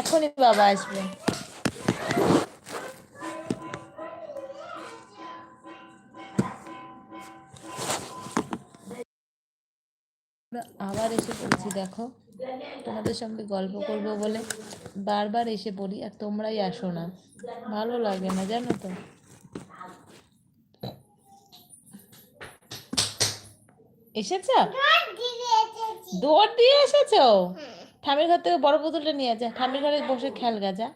এখনই বাবা আসবে। আবার এসে পড়েছি, দেখো। তোমাদের সঙ্গে গল্প করব বলে বারবার এসে পড়ি, আর তোমরাই আসো না। ভালো লাগে না, জানো তো। এসেছ? দৌড় দিয়ে এসেছ? ঠামির ঘর থেকে বড় বোতলটা নিয়ে যা। ঠামির ঘরে বসে খেল গাজা।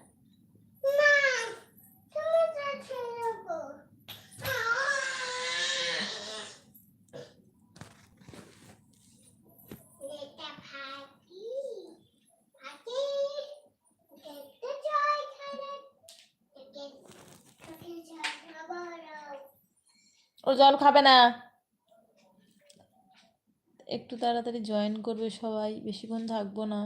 ও জল খাবে না। একটু তাড়াতাড়ি জয়েন করবে সবাই, বেশিক্ষণ থাকব না।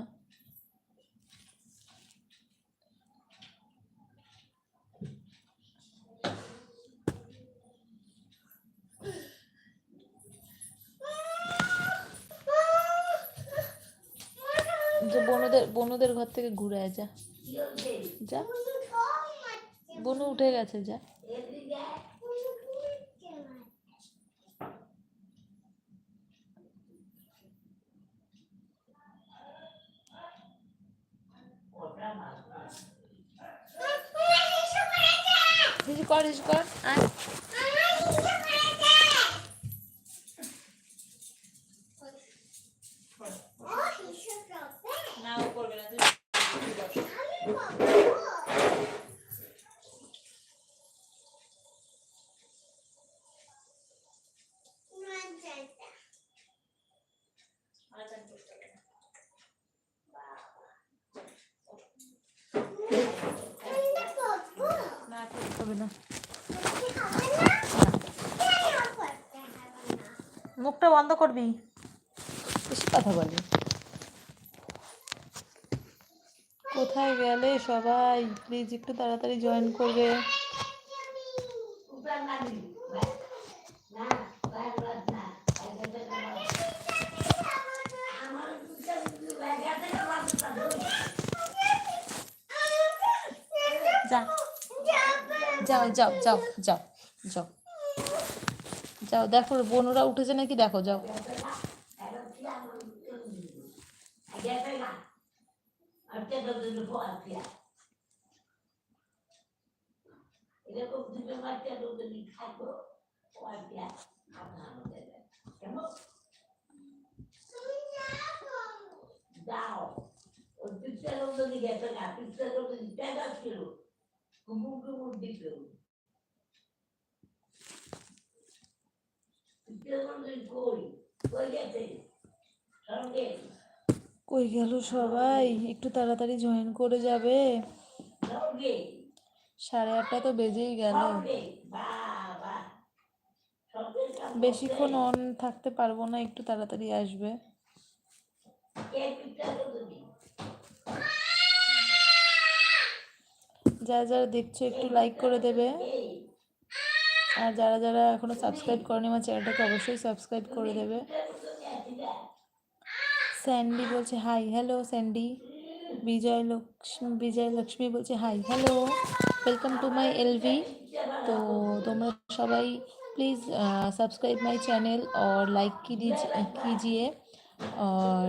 যে বনুদের বনুদের ঘর থেকে ঘুরে যা। যা। বনু উঠে গেছে, যা। horas de. করবি? বেশি কথা বলি কোথায় গেলে সবাই? প্লিজ একটু তাড়াতাড়ি জয়েন করবে। যাও যাও যাও যাও যাও। যাও দেখো বোনরা উঠেছে নাকি? দেখো যাও। যাও ওই পিকচার ওদের গেছে না পিকচার ওদের টেকা ছিল কুমুর কুমুর দিত পিকচার ওদের কই কই গেছে সঙ্গে কই গেল সবাই? একটু তাড়াতাড়ি জয়েন করে যাবে। সাড়ে আটটা তো বেজেই গেল। বেশিক্ষণ অন থাকতে পারব না, একটু তাড়াতাড়ি আসবে। যারা যারা দেখছ একটু লাইক করে দেবে। আর যারা যারা এখনও সাবস্ক্রাইব করেনি, আমার চ্যানেলটাকে অবশ্যই সাবস্ক্রাইব করে দেবে। স্যান্ডি বলছে hi hello Sandy Vijay Lakshmi Vijay Lakshmi বলছে hi hello welcome to my L V तो তোমরা সবাই प्लीज़ सब्सक्राइब माय चैनल और लाइक की दीजिए कीजिए और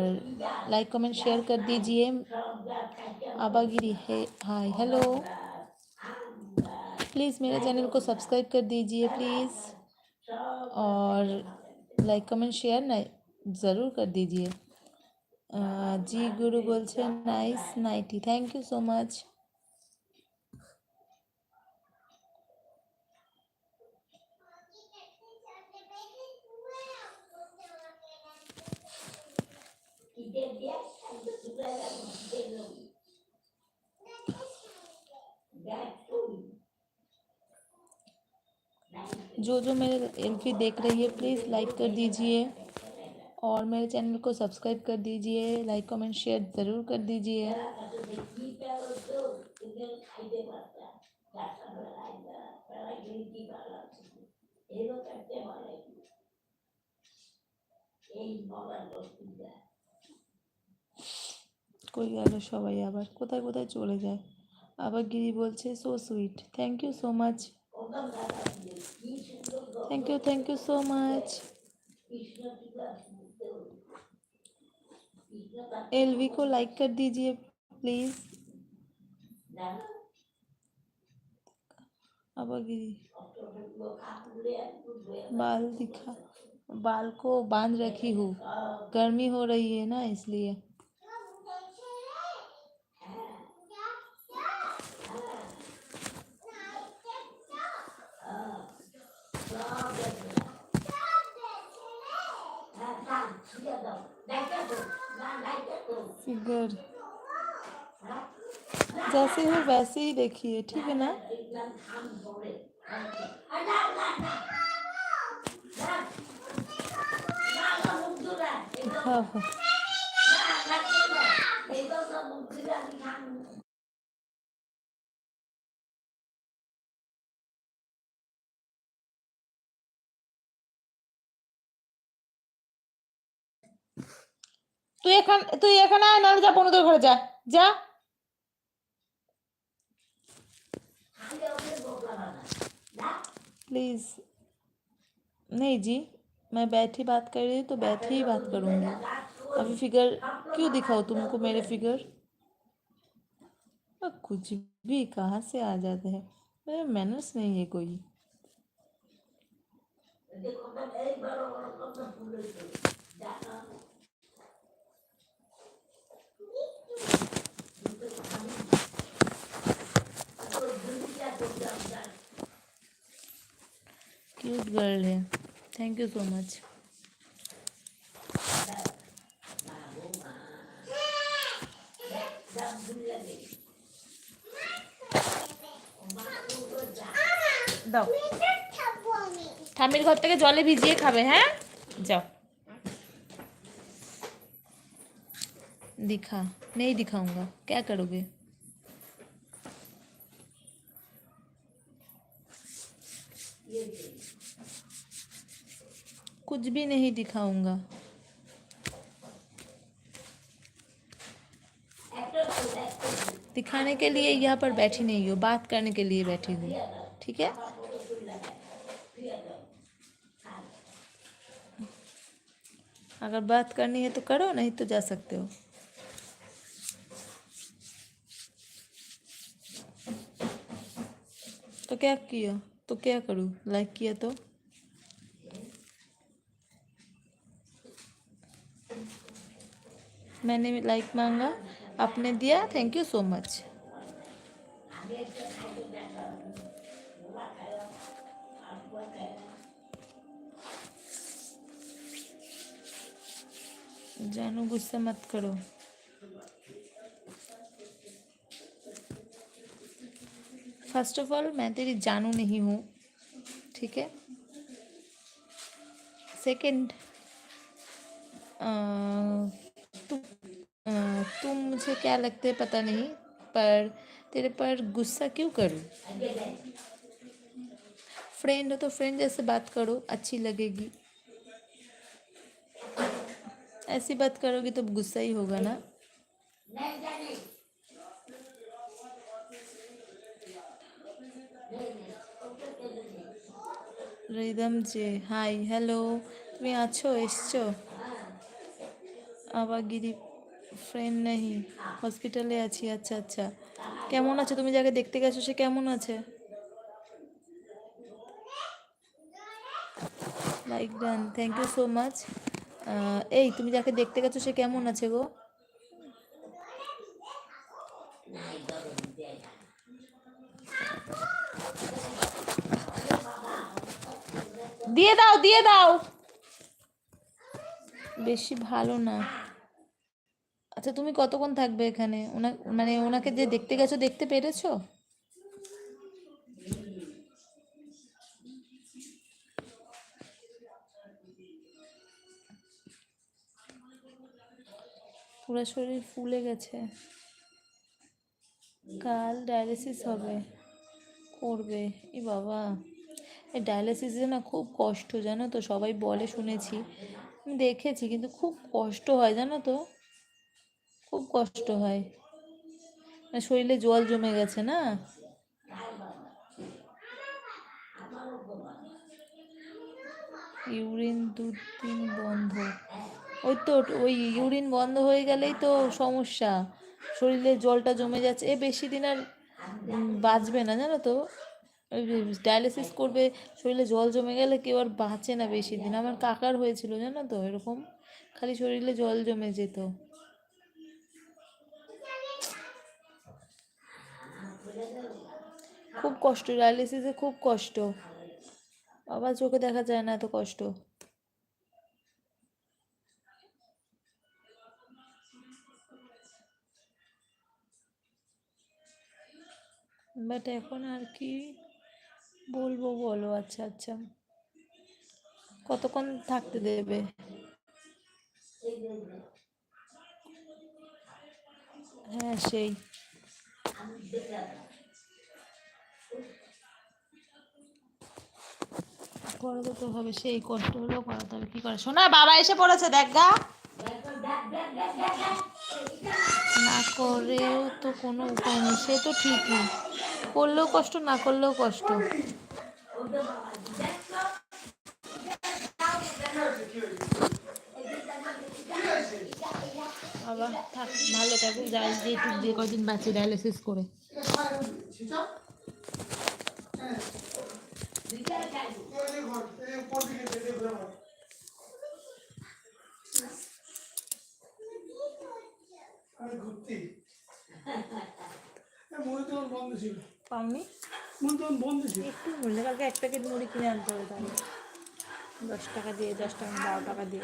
लाइक कमेंट शेयर कर दीजिए आबागिरी है हाय हेलो प्लीज़ मेरे चैनल को सब्सक्राइब कर दीजिए प्लीज़ और लाइक कमेंट शेयर ना ज़रूर कर दीजिए जी गुरु बोल नाइस नाइटी थैंक यू सो मच जो जो मेरे एलपी देख रही है प्लीज़ लाइक कर दीजिए। और मेरे चैनल को सब्सक्राइब कर दीजिए लाइक कमेंट शेयर ज़रूर कर दीजिए কি পেলো তো কিদের খাইতে পারতা রাস্তা বেড়াই বেড়াই গেলে কি ভালো এরও কাটতে ভালো এই মগার বস্তুটা কই গেল সবাই আবার কোথায় কোথায় চলে যায় আবার গিরি বলছে so sweet thank you so much thank you thank you so much LV को लाइक कर दीजिए प्लीज़ अब बाल दिखा, बाल को बाँध रखी हूँ। गर्मी हो रही है ना, इसलिए। फिगर जैसे हो वैसे ही देखिए ठीक है ना? हाँ हाँ। তুই এখান তুই এখানে আয় নাহলে যা বন্ধুদের ঘরে যা যা प्लीज नहीं जी मैं बैठी बात कर रही हूँ तो बैठी ही बात करूँगी अभी फिगर क्यों दिखाओ तुमको मेरे फिगर अब कुछ भी कहाँ से आ जाते हैं मेरे मैनर्स नहीं है कोई क्यूट गर्ल है थैंक यू सो मच দাও ঠাম্মির ঘর থেকে জলে ভিজিয়ে খাবে হ্যাঁ যাও दिखा, नहीं दिखाऊँगा। क्या करोगे? कुछ भी नहीं दिखाऊँगा। दिखाने के लिए यहाँ पर बैठी नहीं हो, बात करने के लिए बैठी हूँ। ठीक है? अगर बात करनी है तो करो, नहीं तो जा सकते हो। तो क्या किया? तो क्या करूँ? लाइक किया तो? मैंने लाइक मांगा। आपने दिया? थैंक यू सो मच जानू, गुस्सा मत करो। फ़र्स्ट ऑफ़ ऑल मैं तेरी जानू नहीं हूँ ठीक है? सेकंड तुम अ, तुम मुझे क्या लगते है पता नहीं पर तेरे पर गुस्सा क्यों करूँ? फ्रेंड हो तो फ्रेंड जैसे बात करो अच्छी लगेगी। ऐसी बात करोगी तो गुस्सा ही होगा ना? রিদম যে হাই, হ্যালো। তুমি আছো? এসছো? আবার গিরি ফ্রেন্ড নেই। হসপিটালে আছি আচ্ছা আচ্ছা। কেমন আছে? তুমি যাকে দেখতে গেছো, সে কেমন আছে? Like done. Thank you so much এই, তুমি যাকে দেখতে গেছো, সে কেমন আছে গো? দিয়ে দাও দিয়ে দাও। বেশি ভালো না। আচ্ছা তুমি কতক্ষণ থাকবে এখানে? ওনা মানে ওনাকে যে দেখতে গেছো, দেখতে পেরেছ? পুরো শরীর ফুলে গেছে। কাল ডায়ালিসিস হবে। করবে। এ বাবা। ডায়ালিসিসে না খুব কষ্ট, জানো তো? সবাই বলে শুনেছি আমি দেখেছি, কিন্তু খুব কষ্ট হয়, জানো তো? খুব কষ্ট হয়। মানে শরীরে জল জমে গেছে না? ইউরিন দু দিন বন্ধ। ওই তো, ওই ইউরিন বন্ধ হয়ে গেলেই তো সমস্যা। শরীরে জলটা জমে যাচ্ছে। এ বেশি দিন আর বাঁচবে না, জানো তো? ডায়ালিসিস করবে, শরীরে জল জমে গেলে কেউ আর বাঁচে না বেশি দিন। আমার কাকার হয়েছিল, জানো তো, এরকম। খালি শরীরে জল জমে যেত। খুব কষ্ট, ডায়ালিসিসে খুব কষ্ট। আবার চোখে দেখা যায় না এত কষ্ট। বাট এখন আর কি বলব, বলো আচ্ছা আচ্ছা। কতক্ষণ থাকতে দেবে? হ্যাঁ সেই। করাতে তো হবে সেই কষ্ট হলেও করাতে হবে কি করে? শোনা বাবা এসে পড়েছে, দেখ গা। না করেও তো কোনো উপায় নেই। সে তো ঠিকই। করলেও কষ্ট না করলেও কষ্ট। বাবা থাক ভালো থাকো। যাই যেটুক দিয়ে কদিন বাঁচে ডায়ালিসিস করে। আমি ঘুরতি। মুড়ি তো বন্ধ ছিল। পাওনি মুড়ি তো বন্ধ ছিল। একটু মূল্য কালকে এক প্যাকেট মুড়ি কিনে আনতে হবে তাহলে। দশ টাকা দিয়ে দশ টাকা বারো টাকা দিয়ে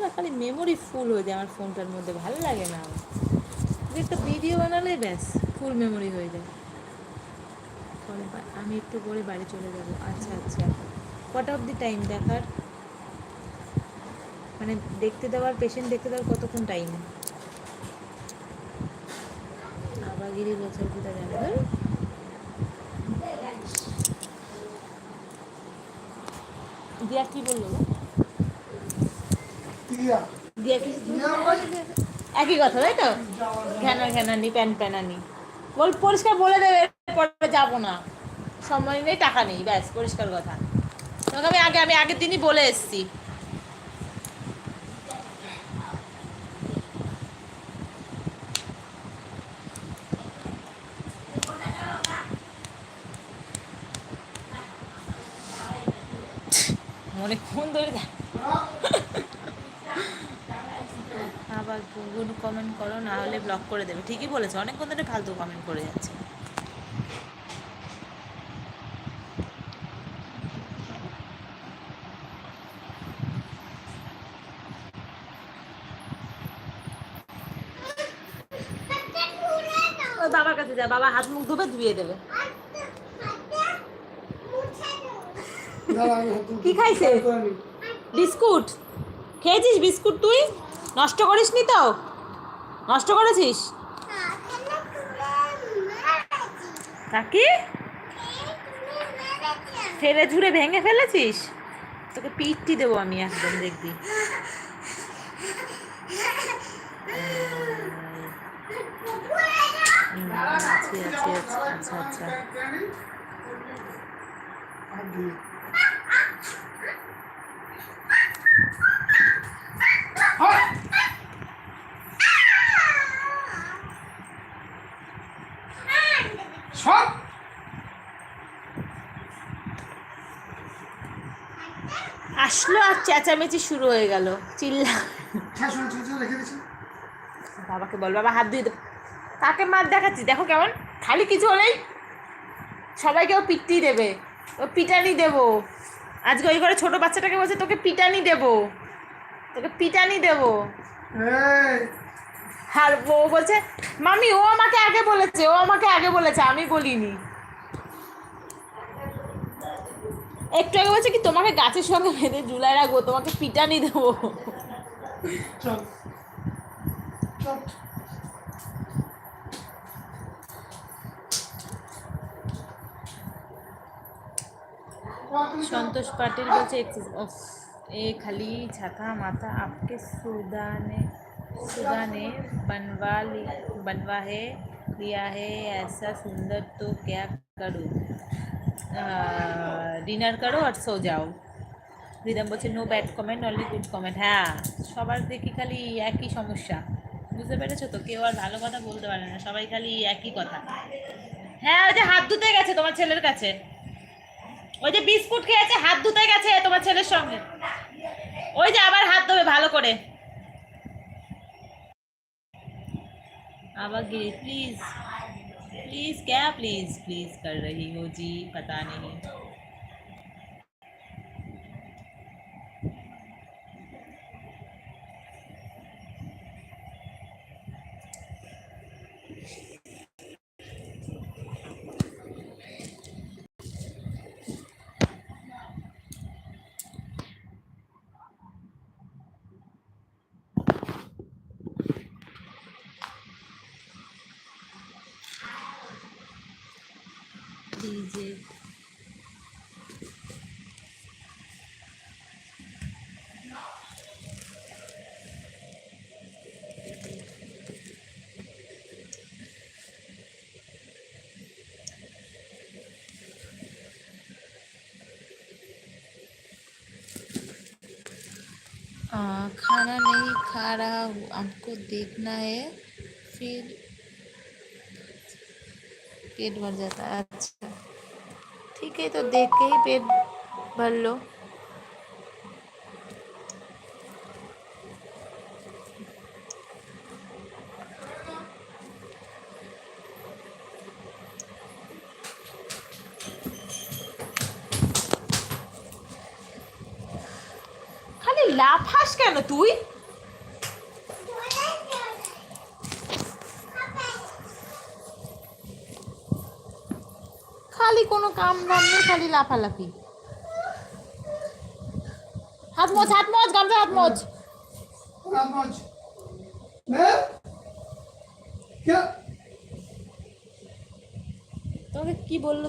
না, খালি মেমোরি ফুল হয়ে যায় আমার ফোনটার মধ্যে। ভালো লাগে না আমার। একটা ভিডিও বানালে ব্যাস ফুল মেমোরি হয়ে যায়। পরে আমি একটু পরে বাড়ি চলে যাব। আচ্ছা আচ্ছা। কটা অফ দি টাইম দেখার? মানে দেখতে দেওয়ার পেশেন্ট দেখতে দেওয়ার কতক্ষণ টাইম আবাগিরি বছর কোথা যাবে দিয়া কি বলল দিয়া। কি? একই কথা তাই তো? ঘ্যানা ঘ্যানানি প্যান প্যানানি। বল পরিষ্কার বলে দেবে। যাব না। সময় নেই, টাকা নেই, ব্যাস, পরিষ্কার কথা। তোমাকে আমি আগে, আমি আগের দিনই বলে এসেছি। কোন ধরে আবার কমেন্ট করো, না হলে ব্লক করে দেবে। ঠিকই বলেছে, অনেকক্ষণ ধরে ফালতু কমেন্ট করে যাচ্ছে ওই বাবার কাছে যা বাবা হাত মুখ ধুবে ধুয়ে দেবে। কি খাইছে? বিস্কুট। খেয়েছিস বিস্কুট তুই? নষ্ট করিস নি তো? নষ্ট করেছিস? কাকি? ফেলে ঝুড়ে ভেঙে ফেলেছিস? তোকে পিঠটি দেবো আমি একদম দেখবি। আছি আচ্ছা আচ্ছা দিয়ে। আসলো আর চেঁচামেচি শুরু হয়ে গেল। চিল্লা। হ্যাঁ বাবাকে বল বাবা হাত ধুয়ে দে। কাকে মার দেখাচ্ছি। দেখো কেমন খালি কিছু হলেই সবাইকে ও পিটটি দেবে। ও পিটানি দেবো। আজকে ওই ঘরে ছোটো বাচ্চাটাকে বলছে তোকে পিটানি দেবো। তোকে পিটানি দেবো। আর ও বলছে মামি ও আমাকে আগে বলেছে ও আমাকে আগে বলেছে আমি বলিনি। একটু আগে বলছে কি তোমাকে গাছের সঙ্গে বেঁধে ঝুলাই রাখব তোমাকে পিটানি দেবো। संतोष पाटिल বলছে उफ ए खाली छाता माथा आपके सुधा ने सुधा ने बनवा ली बनवा है लिया है ऐसा सुंदर तो क्या करूँ ডিনার করো আর সো যাও রিদম বলছে no bad comment only good comment হ্যাঁ সবার দেখি খালি একই সমস্যা বুঝতে পেরেছো তো কেউ আর ভালো কথা বলতে পারে না সবাই খালি একই কথা হ্যাঁ ওই যে হাত ধুতে গেছে তোমার ছেলের কাছে ওই যে বিস্কুট খেয়েছে হাত ধুতে গেছে তোমার ছেলের সঙ্গে ওই যে আবার হাত ধোবে ভালো করে आवा गिरी प्लीज प्लीज क्या प्लीज प्लीज कर रही हो जी पता नहीं आ, खाना नहीं खा रहा हूँ आपको देखना है। फिर पेट भर जाता है अच्छा। ठीक है तो देख के ही पेट भर लो। কেন তুই? খালি কোনো কাম দাম নেই খালি লাফালাফি। হাত মোচ হাত মোচ গামছা হাত क्या তোমাকে কি? বলল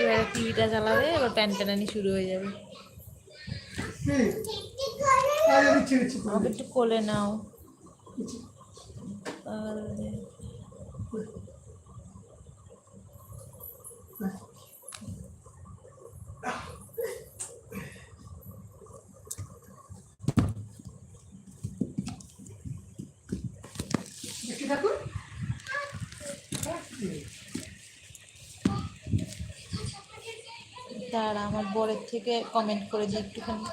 এবার টিভিটা চালাবে এবার প্যান প্যানানি শুরু হয়ে যাবে। আরে একটু কোলে নাও। পাগল বরের থেকে কমেন্ট করে দিই একটুখানি।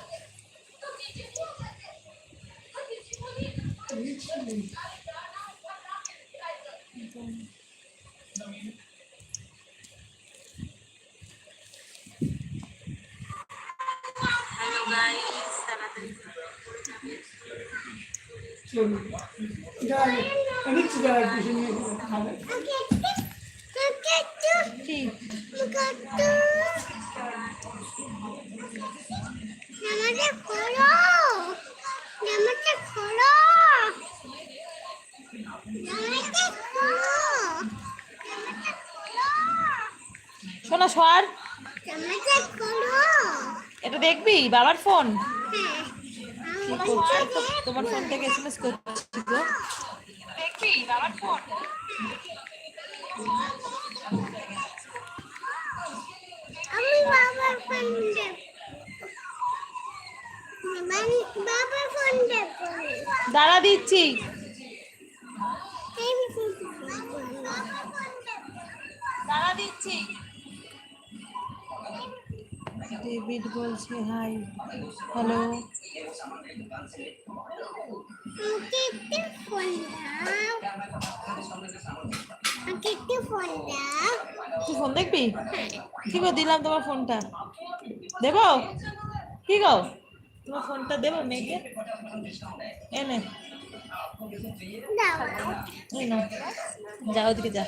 ঠিক। জামাটা খোলো। জামাটা খোলো। শোনা সর এটা দেখবি? বাবার ফোন? হ্যাঁ। তোমার ফোন থেকে এসএমএস করছি গো। দেখবি? বাবার ফোন? বাবার ফোন দেব বাবার দিচ্ছি। দাঁড়া দিচ্ছি। ডেভিড বলছে হাই হ্যালো তুই ফোন দেখবি? কি গো দিলাম তোমার ফোনটা দেবো? কি গো? তোমার ফোনটা দেবো মেয়েকে? এনে যা ওদিকে যা।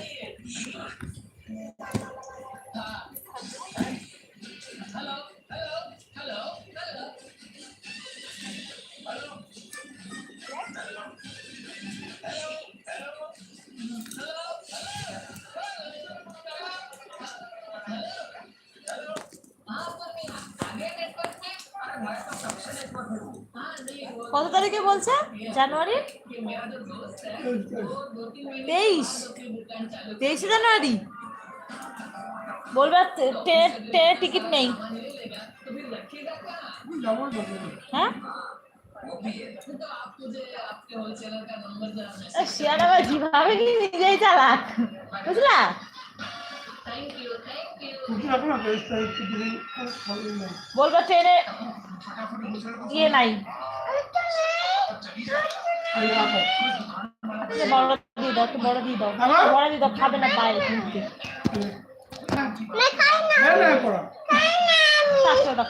কত তারিখে বলছে? জানুয়ারি? তেইশ। তেইশে জানুয়ারি? বলবে ট্রেনের ট্রেনের টিকিট নেই। হ্যাঁ? শিয়ার আবার যেভাবে কি নিজেই চালাক। বুঝলা? বলবে ট্রেনে ইয়ে নাই। বড় দিয়ে দাও একটু বড় দিয়ে দাও। বড় দিয়ে দাও খাবে না বাইরে কিনতে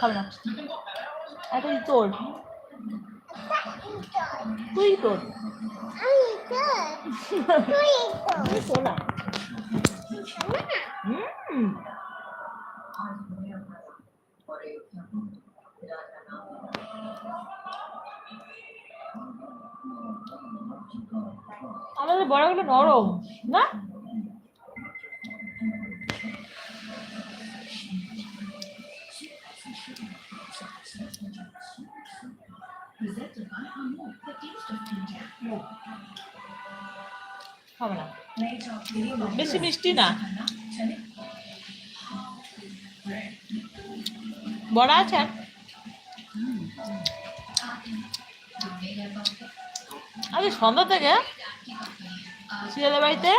খাবে এটা তোর? তুই তোর। তুই তোর না। আমাদের বড়গুলো নরম না? হবে না। বেশি মিষ্টি না। বড় আছে আরে? সন্ধ্যা থেকে ¿Sí lo levanté?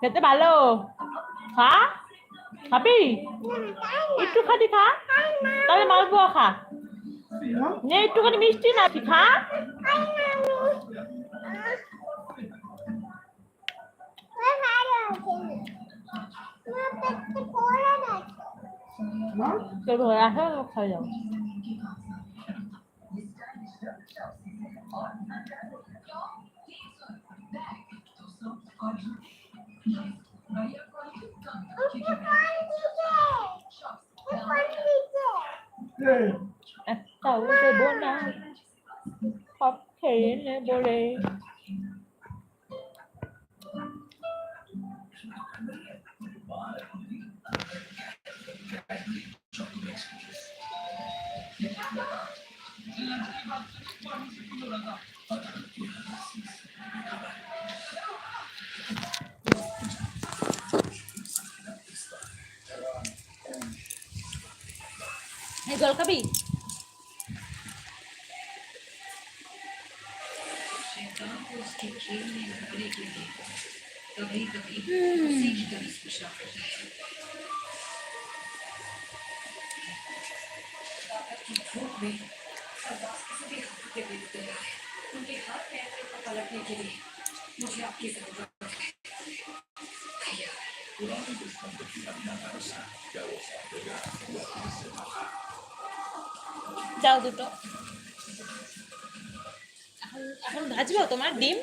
খেতে ভালো? খা? খাবি? একটু খাটি খা। তাহলে মালপোয়া খা। নে একটুখানি মিষ্টি না তুই খা তোর ঘরে আসা যাও ওকে কোন দিকে কোন দিকে এই একটাও দেবো না সব খেয়ে নেবো রে digital special. उनके हाथ पैर के पलटने के लिए मुझे आपकी जरूरत है भैया पुराने दुश्मन को खिलाना भरोसा क्या वो देगा যাও দুটো এখন এখন ভাজবো তোমার ডিম